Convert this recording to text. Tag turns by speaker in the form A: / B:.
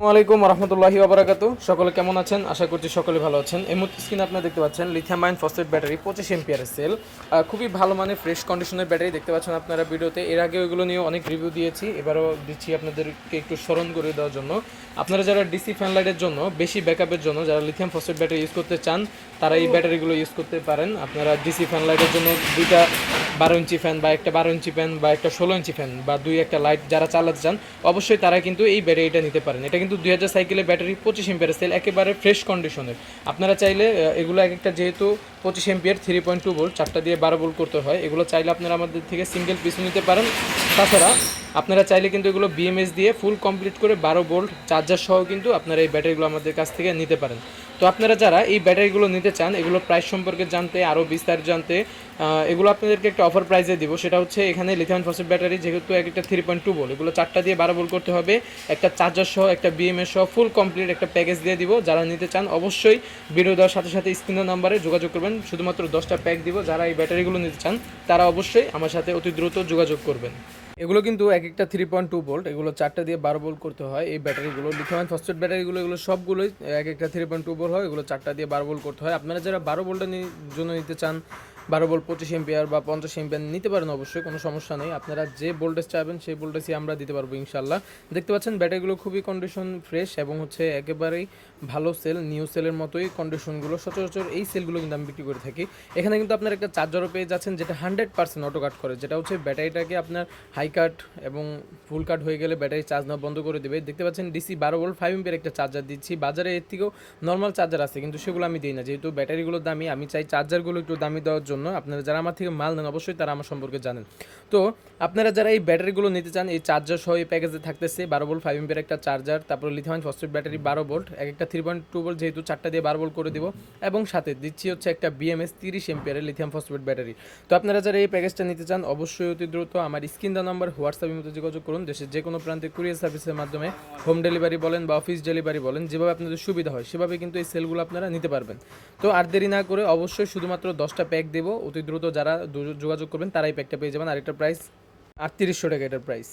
A: আসসালামাইকুম রহমতুল্লাহি ওবরাকাতু সকলে কেমন আছেন? আশা করছি সকলে ভালো আছেন। এই মুহূর্তে স্ক্রিনে আপনারা দেখতে পাচ্ছেন লিথিয়াম আয়ন ফসফেট ব্যাটারি পঁচিশ এমপিয়ারের সেল খুবই ভালো মানে ফ্রেশ কন্ডিশনের ব্যাটারি দেখতে পাচ্ছেন আপনারা ভিডিওতে। এর আগে ওইগুলো নিয়ে অনেক রিভিউ দিয়েছি। এবারও দিচ্ছি আপনাদেরকে একটু স্মরণ করে দেওয়ার জন্য। আপনারা যারা ডিসি ফ্যান লাইটের জন্য বেশি ব্যাকআপের জন্য যারা লিথিয়াম ফসফেট ব্যাটারি ইউজ করতে চান তারা এই ব্যাটারিগুলো ইউজ করতে পারেন। আপনারা ডিসি ফ্যান লাইটের জন্য দুইটা বারো ইঞ্চি ফ্যান বা একটা বারো ইঞ্চি ফ্যান বা একটা ষোলো ইঞ্চি ফ্যান বা দুই একটা লাইট যারা চালাতে চান, অবশ্যই তারা কিন্তু এই ব্যাটারিটা নিতে পারেন। এটা কিন্তু দুই হাজার সাইকেলের ব্যাটারি পঁচিশ এম্পিয়ার সেল একেবারে ফ্রেশ কন্ডিশনের আপনারা চাইলে এগুলো এক একটা যেহেতু পঁচিশ ampere three point two volt চারটা দিয়ে বারো ভোল্ট করতে হয়, এগুলো চাইলে আপনারা আমাদের থেকে সিঙ্গেল পিস নিতে পারেন। তাছাড়া আপনারা চাইলে কিন্তু এগুলো বিএমএস দিয়ে ফুল কমপ্লিট করে বারো ভোল্ট চার্জার সহ কিন্তু আপনারা এই ব্যাটারিগুলো আমাদের কাছ থেকে নিতে পারেন। তো আপনারা যারা এই ব্যাটারিগুলো নিতে চান এগুলো প্রাইস সম্পর্কে জানতে আরও বিস্তারিত জানতে এগুলো আপনাদেরকে একটা অফার প্রাইসে দিব। সেটা হচ্ছে এখানে লিথিয়াম ফসফেট ব্যাটারি যেহেতু এক একটা থ্রি পয়েন্ট টু বল এগুলো চারটা দিয়ে বারো বল করতে হবে। একটা চার্জার সহ, একটা বিএমএস সহ ফুল কমপ্লিট একটা প্যাকেজ দিয়ে দিব। যারা নিতে চান, অবশ্যই ভিডিও দেওয়ার সাথে সাথে স্ক্রিনের নাম্বারে যোগাযোগ করবেন। শুধুমাত্র দশটা প্যাক দিব। যারা এই ব্যাটারিগুলো নিতে চান, তারা অবশ্যই আমার সাথে অতি দ্রুত যোগাযোগ করবেন। এগুলো কিন্তু এক একটা থ্রি পয়েন্ট টু বোল্ট এগুলো চারটা দিয়ে বারো ভোল্ট করতে হয়। এই ব্যাটারিগুলো লিথিয়াম ফসফেট ব্যাটারিগুলো, এগুলো সবগুলোই এক একটা থ্রি পয়েন্ট টু ভোল্ট হয়, এগুলো চারটা দিয়ে বারো ভোল্ট করতে হয়। আপনারা যারা বারো বোল্টের জন্য নিতে চান বারো ভোল্ট পঁচিশ এম্পিয়ার বা পঞ্চাশ এম্পিয়ার নিতে পারেন অবশ্যই, কোনো সমস্যা নেই। আপনারা যে ভোল্টেজ চাইবেন, সেই ভোল্টেজই আমরা দিতে পারব ইনশাল্লাহ দেখতে পাচ্ছেন, ব্যাটারিগুলো খুবই কন্ডিশন ফ্রেশ এবং হচ্ছে একেবারেই ভালো সেল নিউ সেলের মতোই কন্ডিশনগুলো সচরাচর এই সেলগুলো কিন্তু আমি বিক্রি করে থাকি। এখানে কিন্তু আপনার একটা চার্জারও পেয়ে যাচ্ছেন, যেটা হান্ড্রেড পার্সেন্ট অটো কাট করে, যেটা হচ্ছে ব্যাটারিটাকে আপনার হাই কাট এবং ফুল কাট হয়ে গেলে ব্যাটারি চার্জ না বন্ধ করে দেবে। দেখতে পাচ্ছেন ডিসি বারো ভোল্ট ফাইভ এম্পিয়ার একটা চার্জার দিচ্ছি। বাজারে এর থেকেও নর্মাল চার্জার আছে, কিন্তু সেগুলো আমি দিই না। যেহেতু ব্যাটারিগুলো দামি, আমি চাই চার্জারগুলো একটু দামি দেওয়ার জন্য। আপনারা যারা আমার থেকে মাল নেন, অবশ্যই তারা আমার সম্পর্কে জানেন। তো আপনারা যারা এই ব্যাটারিগুলো নিতে চান, এই চার্জার সহ এই প্যাকেজে থাকতেছে, বারো ভোল্ট ফাইভ এম্পিয়ার একটা চার্জার তারপর লিথিয়াম ফসফেট ব্যাটারি বারো ভোল্ট এক একটা থ্রি পয়েন্ট টু ভোল্ট যেহেতু চারটা দিয়ে বারো ভোল্ট করে দিব। এবং সাথে দিচ্ছি হচ্ছে একটা বিএমএস তিরিশ এম্পিয়ারের লিথিয়াম ফসফেট ব্যাটারি তো আপনারা যারা এই প্যাকেজটা নিতে চান, অবশ্যই অতি দ্রুত আমার স্ক্রিন দা নাম্বার হোয়াটসঅ্যাপের মধ্যে যোগাযোগ করুন। দেশের যে কোনো প্রান্তে কুরিয়ার সার্ভিসের মাধ্যমে হোম ডেলিভারি বলেন বা অফিস ডেলিভারি বলেন, যেভাবে আপনাদের সুবিধা হয়, সেভাবে কিন্তু এই সেলগুলো আপনারা নিতে পারবেন। তো আর দেরি না করে অবশ্যই শুধুমাত্র দশটা প্যাক দেবো। অতি দ্রুত যারা যোগাযোগ করবেন, তারাই প্যাকটা পেয়ে যাবেন। আর এটার প্রাইস আটত্রিশশো টাকা এটার প্রাইস